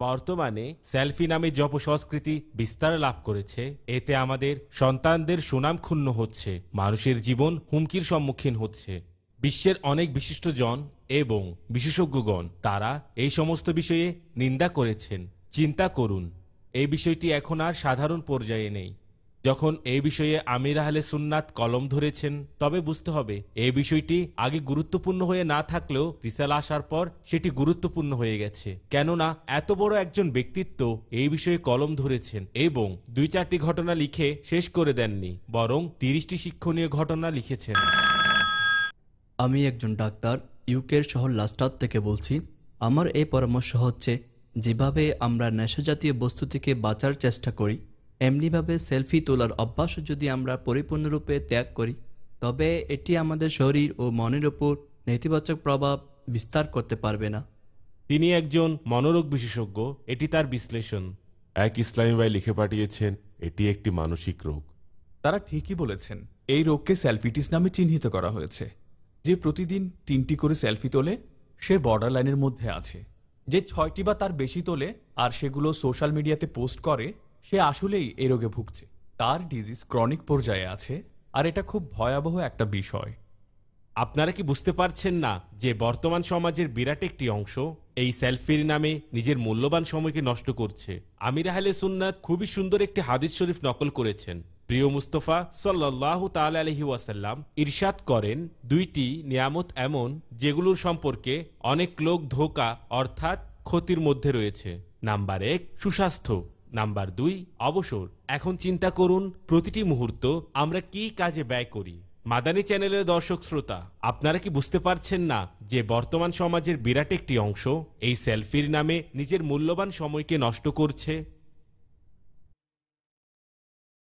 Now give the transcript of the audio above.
বর্তমানে সেলফি নামে জপ সংস্কৃতি বিস্তার লাভ করেছে। এতে আমাদের সন্তানদের সুনাম ক্ষুণ্ণ হচ্ছে, মানুষের জীবন হুমকির সম্মুখীন হচ্ছে। বিশ্বের অনেক বিশিষ্টজন এবং বিশেষজ্ঞগণ তারা এই সমস্ত বিষয়ে নিন্দা করেছেন। চিন্তা করুন, এই বিষয়টি এখন আর সাধারণ পর্যায়ে নেই। যখন এই বিষয়ে আমির আহলে সুন্নাত কলম ধরেছেন, তবে বুঝতে হবে এই বিষয়টি আগে গুরুত্বপূর্ণ হয়ে না থাকলেও রিসাল আসার পর সেটি গুরুত্বপূর্ণ হয়ে গেছে। কেননা, এত বড় একজন ব্যক্তিত্ব এই বিষয়ে কলম ধরেছেন এবং দুই চারটি ঘটনা লিখে শেষ করে দেননি, বরং তিরিশটি শিক্ষণীয় ঘটনা লিখেছেন। আমি একজন ডাক্তার, ইউকের শহর লাস্টার থেকে বলছি। আমার এই পরামর্শ হচ্ছে, যেভাবে আমরা নেশাজাতীয় বস্তু থেকে বাঁচার চেষ্টা করি এমনিভাবে সেলফি তোলার অভ্যাস যদি আমরা পরিপূর্ণরূপে ত্যাগ করি তবে এটি আমাদের শরীর ও মনের ওপর নেতিবাচক প্রভাব বিস্তার করতে পারবে না। তিনি একজন মনোরোগ বিশেষজ্ঞ এটি তার বিশ্লেষণ। এক ইসলামী ভাই লিখে পাঠিয়েছেন এটি একটি মানসিক রোগ। তারা ঠিকই বলেছেন এই রোগকে সেলফিটিস নামে চিহ্নিত করা হয়েছে। যে প্রতিদিন তিনটি করে সেলফি তোলে সে বর্ডার লাইনের মধ্যে আছে। যে ছয়টি বা তার বেশি তোলে আর সেগুলো সোশ্যাল মিডিয়াতে পোস্ট করে সে আসলেই এই রোগে ভুগছে। তার ডিজিজ ক্রনিক পর্যায়ে আছে, আর এটা খুব ভয়াবহ একটা বিষয়। আপনারা কি বুঝতে পারছেন না যে বর্তমান সমাজের বিরাট একটি অংশ এই সেলফির নামে নিজের মূল্যবান সময়কে নষ্ট করছে? আমির আহলে সুন্নাত খুবই সুন্দর একটি হাদিস শরীফ নকল করেছেন। প্রিয় মুস্তফা সাল্লাহ তাল আলহি ওয়াসাল্লাম ইরশাদ করেন, দুইটি নিয়ামত এমন যেগুলোর সম্পর্কে অনেক লোক ধোকা অর্থাৎ ক্ষতির মধ্যে রয়েছে। নাম্বার এক, সুস্বাস্থ্য। নাম্বার দুই, অবসর। এখন চিন্তা করুন, প্রতিটি মুহূর্ত আমরা কি কাজে ব্যয় করি? মাদানী চ্যানেলের দর্শক শ্রোতা, আপনারা কি বুঝতে পারছেন না যে বর্তমান সমাজের বিরাট একটি অংশ এই সেলফির নামে নিজের মূল্যবান সময়কে নষ্ট করছে?